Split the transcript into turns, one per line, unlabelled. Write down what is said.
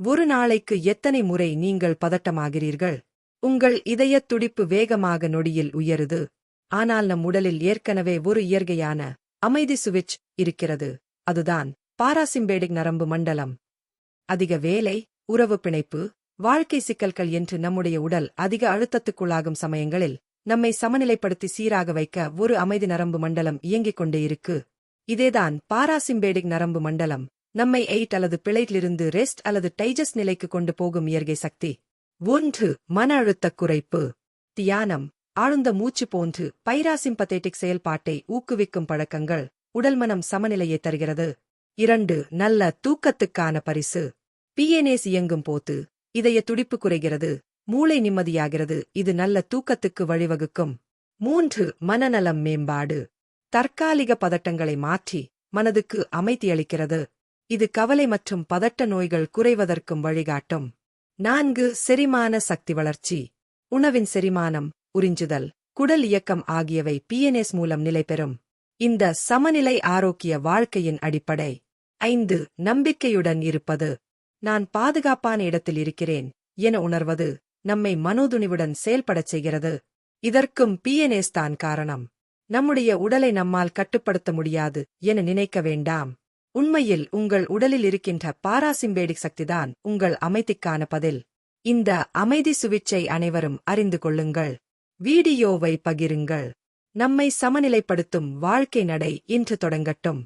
ஒரு நாளைக்கு எத்தனை முறை நீங்கள் பதட்டமாகிறீர்கள்? உங்கள் இதயத் துடிப்பு வேகமாக நொடியில் உயருது. ஆனால் நம் உடலில் ஏற்கனவே ஒரு இயற்கையான அமைதி சுவிட்ச் இருக்கிறது. அதுதான் பாராசிம்பேடிக் நரம்பு மண்டலம். அதிக வேலை உறவு பிணைப்பு வாழ்க்கை சிக்கல்கள் என்று நம்முடைய உடல் அதிக அழுத்தத்துக்குள்ளாகும் சமயங்களில் நம்மை சமநிலைப்படுத்தி சீராக வைக்க ஒரு அமைதி நரம்பு மண்டலம் இயங்கிக் கொண்டே இருக்கு. இதேதான் பாராசிம்பேடிக் நரம்பு மண்டலம். நம்மை எயிட் அல்லது பிழைட்டிலிருந்து ரெஸ்ட் அல்லது டைஜஸ்ட் நிலைக்கு கொண்டு போகும் இயற்கை சக்தி. ஒன்று மன அழுத்தக் குறைப்பு. தியானம். ஆழ்ந்த மூச்சு போன்று பைராசிம்பத்தேட்டிக் செயல்பாட்டை ஊக்குவிக்கும் பழக்கங்கள் உடல் மனம் சமநிலையை தருகிறது. இரண்டு நல்ல தூக்கத்துக்கான பரிசு. பிஎன்ஏஸ் இயங்கும் போது இதய துடிப்பு குறைகிறது மூளை நிம்மதியாகிறது இது நல்ல தூக்கத்துக்கு வழிவகுக்கும். மூன்று மனநலம் மேம்பாடு. தற்காலிக பதட்டங்களை மாற்றி மனதுக்கு அமைதியளிக்கிறது இது கவலை மற்றும் பதட்ட நோய்கள் குறைவதற்கும் வழிகாட்டும். நான்கு செரிமான சக்தி வளர்ச்சி. உணவின் செரிமானம் உறிஞ்சுதல் குடல் இயக்கம் ஆகியவை பிஎன்எஸ் மூலம் நிலைபெறும் இந்த சமநிலை ஆரோக்கிய வாழ்க்கையின் அடிப்படை. ஐந்து நம்பிக்கையுடன் இருப்பது. நான் பாதுகாப்பான இடத்தில் இருக்கிறேன் என உணர்வது நம்மை மனோதுணிவுடன் செயல்படச் செய்கிறது. இதற்கும் பிஎன்எஸ் தான் காரணம். நம்முடைய உடலை நம்மால் கட்டுப்படுத்த முடியாது என நினைக்க வேண்டாம். உண்மையில் உங்கள் உடலில் இருக்கின்ற பாராசிம்பேடிக் சக்திதான் உங்கள் அமைதிக்கான பதில். இந்த அமைதி சுவிட்சை அனைவரும் அறிந்து கொள்ளுங்கள். வீடியோவை பகிருங்கள். நம்மை சமநிலைப்படுத்தும் வாழ்க்கை நடை இன்று தொடங்கட்டும்.